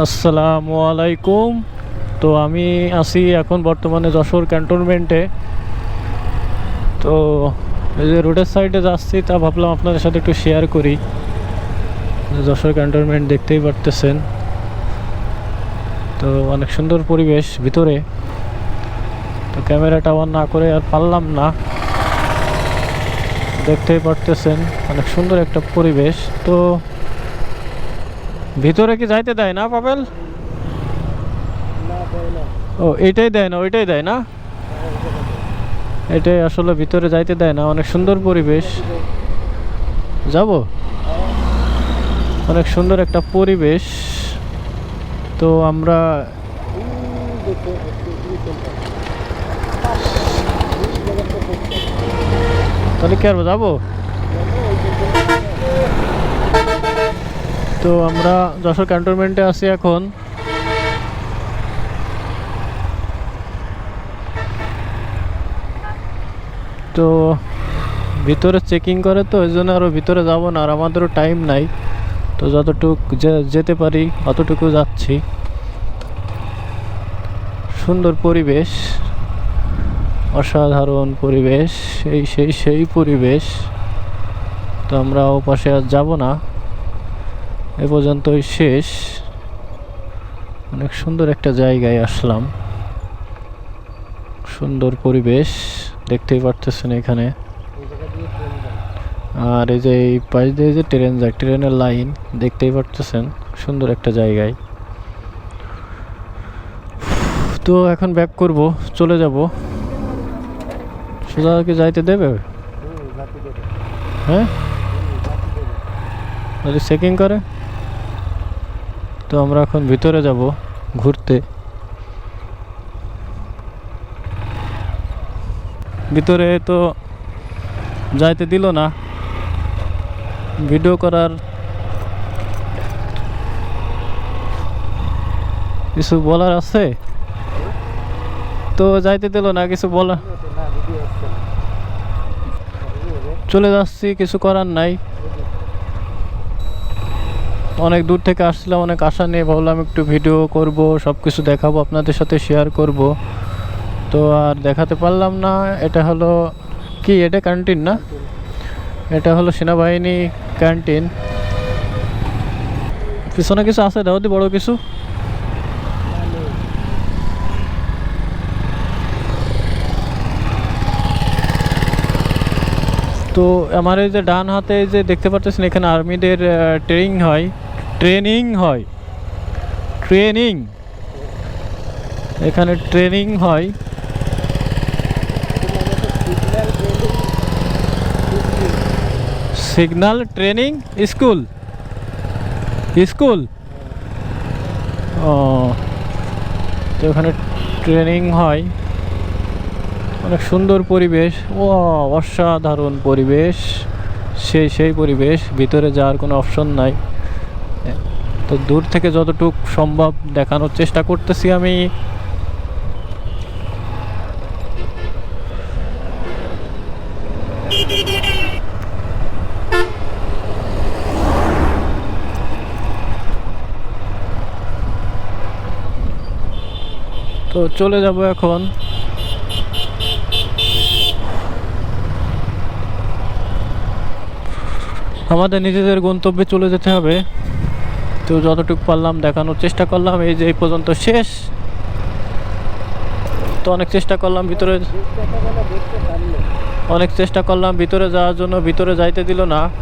আসসালামু আলাইকুম। তো আমি আছি এখন বর্তমানে যশোর ক্যান্টনমেন্টে। তো এই যে রোডের সাইডে যাচ্ছি, তা ভাবলাম আপনাদের সাথে একটু শেয়ার করি। যশোর ক্যান্টনমেন্ট দেখতেই পারতেছেন। তো অনেক সুন্দর পরিবেশ ভিতরে। তো ক্যামেরাটা অন না করে আর পারলাম না। দেখতেই পারতেছেন, অনেক সুন্দর একটা পরিবেশ। তো ভিতরে কি যাইতে দেয় না পাবেল ও, এটাই দেয় না, ওইটাই দেয় না? এটাই আসলে ভিতরে যাইতে দেয় না, অনেক সুন্দর পরিবেশ। যাব? অনেক সুন্দর একটা পরিবেশ। তো আমরা তাহলে কি আর যাব? তো আমরা যশোর ক্যান্টনমেন্টে আছি এখন। তো ভিতরে চেকিং করে তো, ওই জন্য আরও ভিতরে যাব না, আর আমাদেরও টাইম নাই। তো যতটুক যেতে পারি, অতটুকু যাচ্ছি। সুন্দর পরিবেশ, অসাধারণ পরিবেশ সেই সেই সেই পরিবেশ। তো আমরা ও পাশে আর যাব না। এ পর্যন্তই শেষ। অনেক সুন্দর একটা জায়গায় আসলাম। সুন্দর পরিবেশ, দেখতেই পারতেছেন এখানে। আর এই যে এই পাশ দিয়ে যে ট্রেন যায়, ট্রেনের লাইন, দেখতেই পারতেছেন, সুন্দর একটা জায়গায়। তো এখন ব্যাক করব, চলে যাব। সোজা কি যাইতে দেবে? হ্যাঁ? যদি চেকিং করে? তো আমরা এখন ভিতরে যাব, ঘুরতে। ভিতরে তো যাইতে দিল না। ভিডিও করার কিছু বলার আছে? তো যাইতে দিল না, কিছু বলা চলে যাচ্ছি, কিছু করার নাই। অনেক দূর থেকে আসছিলাম, অনেক আশা নিয়ে ভাবলাম একটু ভিডিও করব সব কিছু দেখাবো, আপনাদের সাথে শেয়ার করব। তো আর দেখাতে পারলাম না, এটা হলো কি, এটা ক্যান্টিন না? এটা হলো সেনাবাহিনী ক্যান্টিন পিছনে কিছু আছে, দাওদি, বড় কিছু? তো আমার এই যে ডান হাতে যে দেখতে পাচ্ছেন এখানে আর্মিদের ট্রেনিং হয়। ট্রেনিং হয়। ট্রেনিং। এখানে ট্রেনিং হয়। Signal training school. স্কুল। ও, তো এখানে ট্রেনিং হয়। অনেক সুন্দর পরিবেশ। ও অসাধারণ পরিবেশ। সেই সেই পরিবেশ। ভিতরে যাওয়ার কোনো অপশন নাই। তো দূর থেকে যতটুক সম্ভব দেখানোর চেষ্টা করতেছি আমি। তো চলে যাব এখন। আমাদের নিজেদের গন্তব্যে চলে যেতে হবে। তো যতটুকু পারলাম দেখানোর চেষ্টা করলাম, এই যে এই পর্যন্ত শেষ। তো অনেক চেষ্টা করলাম ভিতরে অনেক চেষ্টা করলাম ভিতরে যাওয়ার জন্য, ভিতরে যাইতে দিল না।